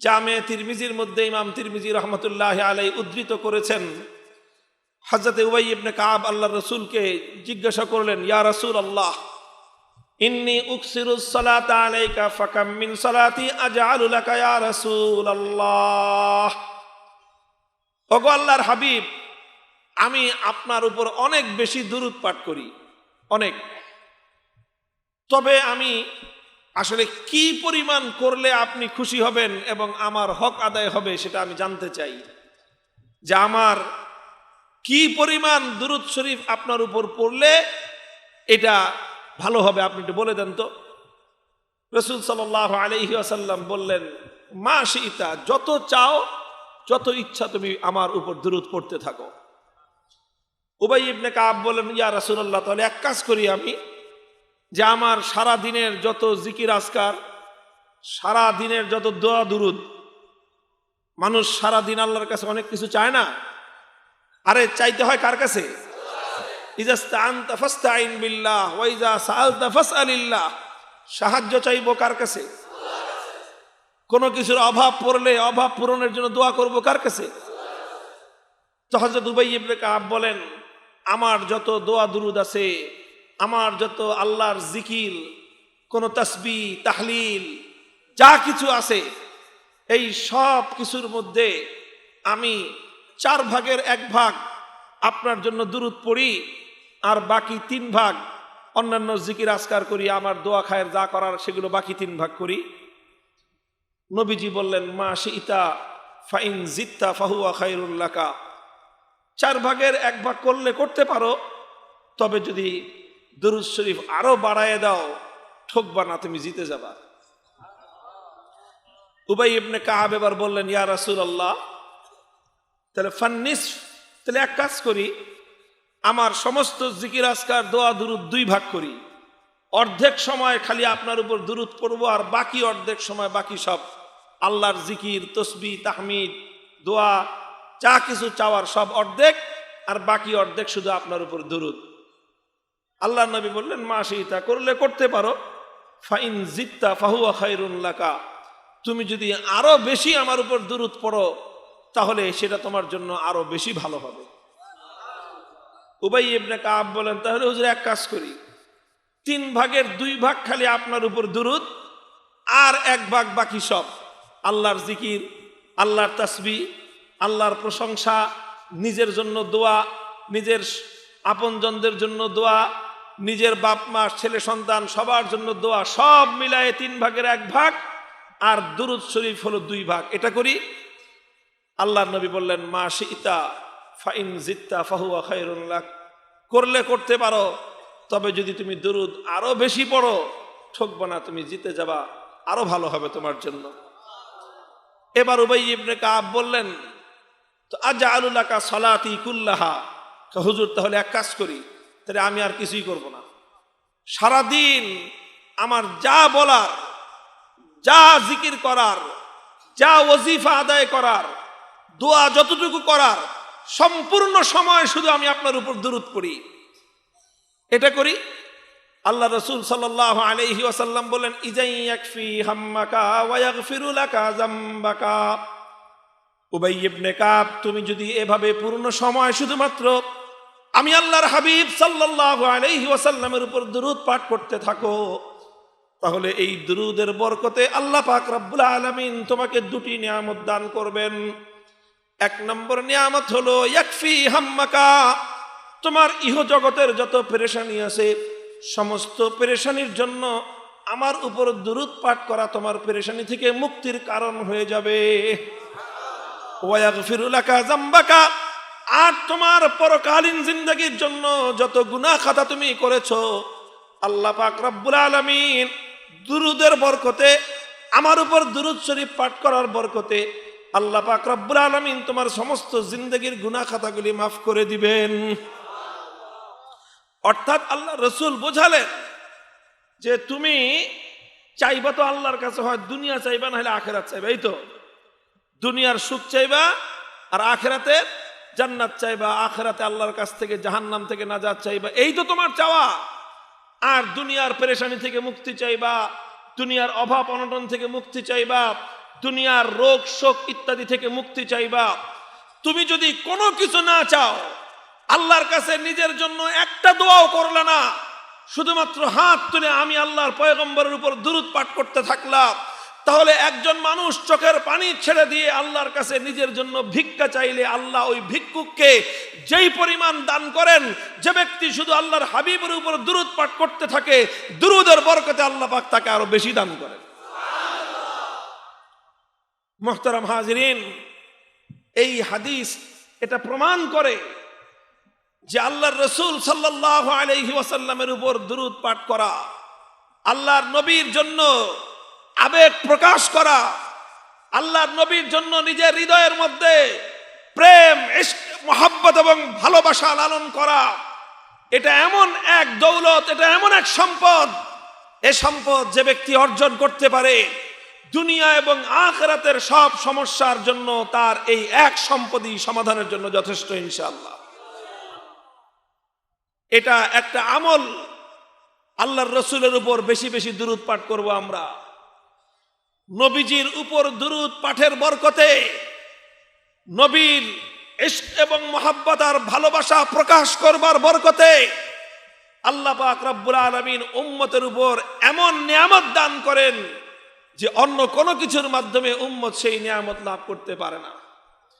জামে তিরমিজির মধ্যে ইমাম তিরমিজি রহমতুল্লাহ আলাই উদ্ধৃত করেছেন। হজরত উবাই ইবনে কাব আল্লাহ রসুলকে জিজ্ঞাসা করলেন, ইয়া রসুল আল্লাহ ইন্নি আলাইকা, ফাকাম মিন সালাতি আল্লাহ ওগো আল্লাহর হাবিব, আমি আপনার উপর অনেক বেশি দুরুদ পাঠ করি, অনেক। তবে আমি আসলে কি পরিমাণ করলে আপনি খুশি হবেন এবং আমার হক আদায় হবে সেটা আমি জানতে চাই। যে আমার কি পরিমাণ দুরুদ শরীফ আপনার উপর পড়লে এটা ভালো হবে, আপনি একটু বলে দেন তো। রসুল সাল আলহি আসাল্লাম বললেন, মা সীতা যত চাও, যত ইচ্ছা তুমি আমার উপর দুরুদ পড়তে থাকো। উবাই ইবনে কাব বলেন ইয়া রাসুল্লাহ তাহলে এক কাজ করি আমি যে আমার সারা দিনের যত জিকির আজকার, সারা দিনের যত দোয়া দুরুদ, মানুষ সারা দিন আল্লাহর কাছে অনেক কিছু চায় না? আরে, চাইতে হয় কার কাছে? সাহায্য চাইব কার কাছে? কোনো কিছুর অভাব পড়লে, অভাব পূরণের জন্য দোয়া করব কার কাছে? তো কাব বলেন, আমার যত দোয়া দুরুদ আছে আমার যত আল্লাহর জিকির, কোন তসবি, তাহলিল, যা কিছু আছে, এই সব কিছুর মধ্যে আমি চার ভাগের এক ভাগ আপনার জন্য দূরত পড়ি আর বাকি তিন ভাগ অন্যান্য জিকির আসকার করি, আমার দোয়া খায়ের যা করার সেগুলো বাকি তিন ভাগ করি। নবীজি বললেন, মা ইতা ফাইন জিত্তা ফাহুয়া খাইরুল্লাকা চার ভাগের এক ভাগ করলে করতে পারো, তবে যদি দুরুদ শরীফ আরও বাড়ায় দাও, ঠকবা না, তুমি জিতে যাবা। উবাই ইবনে কাহাব এবার বললেন, ইয়া রাসুল আল্লাহ তাহলে ফান্নিস, তাহলে এক কাজ করি, আমার সমস্ত জিকির আসকার দোয়া, দুরুদ দুই ভাগ করি। অর্ধেক সময় খালি আপনার উপর দুরুদ পড়ব আর বাকি অর্ধেক সময় বাকি সব আল্লাহর জিকির, তসবি, তাহমিদ, দোয়া, যা কিছু চাওয়ার সব অর্ধেক আর বাকি অর্ধেক শুধু আপনার উপর দুরুদ। আল্লাহ নবী বললেন, মা সেইটা করলে করতে পারো। ফাইন জিত্তা ফাহুয়া খাইরুল্লাকা তুমি যদি আরও বেশি আমার উপর দুরুদ পড়ো, তাহলে সেটা তোমার জন্য আরও বেশি ভালো হবে। উবাই ইবনে কাব বলেন, তাহলে হুজুর, এক কাজ করি। তিন ভাগের দুই ভাগ খালি আপনার উপর দুরুদ, আর এক ভাগ বাকি সব। আল্লাহর জিকির, আল্লাহর তাসবি, আল্লাহর প্রশংসা, নিজের জন্য দোয়া, নিজের আপনজনদের জন্য দোয়া নিজের বাপ, মা, ছেলে, সন্তান, সবার জন্য দোয়া, সব মিলায়ে তিন ভাগের এক ভাগ আর দুরুদ শরীফ হলো দুই ভাগ। এটা করি? আল্লাহ নবী বললেন, মা সীতা ফাইন জিত্তা ফাহুয়া খাইরুল্লাহ করলে করতে পারো, তবে যদি তুমি দুরুদ আরও বেশি পড়ো, ঠকবো না, তুমি জিতে যাবা, আরও ভালো হবে তোমার জন্য। এবার উবাই ইবনে কাব বললেন, তো আজ আলুলাকা সলাতি কুল্লাহা? হুজুর, তাহলে এক কাজ করি। তাহলে আমি আর কিছুই করব না। সারাদিন আমার যা বলার, যা জিকির করার, যা ওজিফা আদায় করার, দোয়া যতটুকু করার, সম্পূর্ণ সময় শুধু আমি আপনার উপর দূরত করি। এটা করি। আল্লাহ রসুল সাল্লাহ বলেন, ইজাই ইয়াকফি হাম্মাকা ওয়াগফিরু লাকা জাম্বাকা উবাই ইবনে কাব, তুমি যদি এভাবে পূর্ণ সময় শুধুমাত্র আমি আল্লাহর হাবিব সাল্লাল্লাহু আলাইহি ওয়াসাল্লামের উপর দুরুদ পাঠ করতে থাকো। তাহলে এই দুরুদের বরকতে আল্লাহ পাক রব্বুল আলামিন তোমাকে দুটি নিয়ামত দান করবেন। এক নম্বর নিয়ামত হলো, ইয়াকফি হাম্মাকা, তোমার ইহ জগতের যত পেরেশানি আছে, সমস্ত পেরেশানির জন্য আমার উপর দুরুদ পাঠ করা তোমার পেরেশানি থেকে মুক্তির কারণ হয়ে যাবে। ওয়াগফিরুলাকা জাম্বাকা আর তোমার পরকালীন জিন্দগির জন্য যত গুনাহ খাতা তুমি করেছ, আল্লাহ পাক রব্বুল আলামিন দুরুদের বরকতে, আমার উপর দুরুদ শরীফ পাঠ করার বরকতে আল্লাহ পাক রব্বুল আলামিন তোমার সমস্ত জিন্দগির গুনাহ খাতাগুলি মাফ করে দিবেন। অর্থাৎ আল্লাহ রসুল বোঝালেন যে তুমি চাইবা তো আল্লাহর কাছে হয়, দুনিয়া চাইবা না হলে আখেরাত চাইবা, এই তো। দুনিয়ার সুখ চাইবা আর আখেরাতে জান্নাত চাইবা, আখেরাতে আল্লাহর কাছ থেকে জাহান্নাম থেকে নাজাত চাইবা, এই তো তোমার চাওয়া। আর দুনিয়ার পেরেশানি থেকে মুক্তি চাইবা, দুনিয়ার অভাব অনটন থেকে মুক্তি চাইবা, দুনিয়ার রোগ, শোক ইত্যাদি থেকে মুক্তি চাইবা। তুমি যদি কোনো কিছু না চাও, আল্লাহর কাছে নিজের জন্য একটা দোয়াও করলে না, শুধুমাত্র হাত তুলে আমি আল্লাহর পয়গম্বরের উপর দুরুদ পাঠ করতে থাকলাম। তাহলে একজন মানুষ চোখের পানি ছেড়ে দিয়ে আল্লাহর কাছে নিজের জন্য ভিক্ষা চাইলে আল্লাহ ওই ভিক্ষুককে যেই পরিমাণ দান করেন, যে ব্যক্তি শুধু আল্লাহর হাবিবের উপর দুরুদ পাঠ করতে থাকে, দুরুদের বরকতে আল্লাহ পাক তাকে আরও বেশি দান করেন। মোহতারাম হাজরিন, এই হাদিস এটা প্রমাণ করে যে আল্লাহর রসুল সাল্লাহ আলহি ওয়াসাল্লামের উপর দুরুদ পাঠ করা, আল্লাহর নবীর জন্য আবেগ প্রকাশ করা, আল্লাহর নবীর জন্য নিজের হৃদয়ের মধ্যে প্রেম মহাব্বত এবং ভালোবাসা লালন করা, এটা এমন এক দৌলত, এটা এমন এক সম্পদ। এ সম্পদ যে ব্যক্তি অর্জন করতে পারে, দুনিয়া এবং আখরাতের সব সমস্যার জন্য তার এই এক সম্পদই সমাধানের জন্য যথেষ্ট, ইনশাআল্লাহ। এটা একটা আমল, আল্লাহর রসুলের উপর বেশি বেশি দুরুদ পাঠ করব আমরা। নবীজির উপর দুরুদ পাঠের বরকতে নবীর ইস্ক এবং মহাব্বত আর ভালোবাসা প্রকাশ করবার বরকতে আল্লাহ পাক রব্বুল আলমিন উম্মতের উপর এমন নিয়ামত দান করেন যে অন্য কোনো কিছুর মাধ্যমে উম্মত সেই নিয়ামত লাভ করতে পারে না।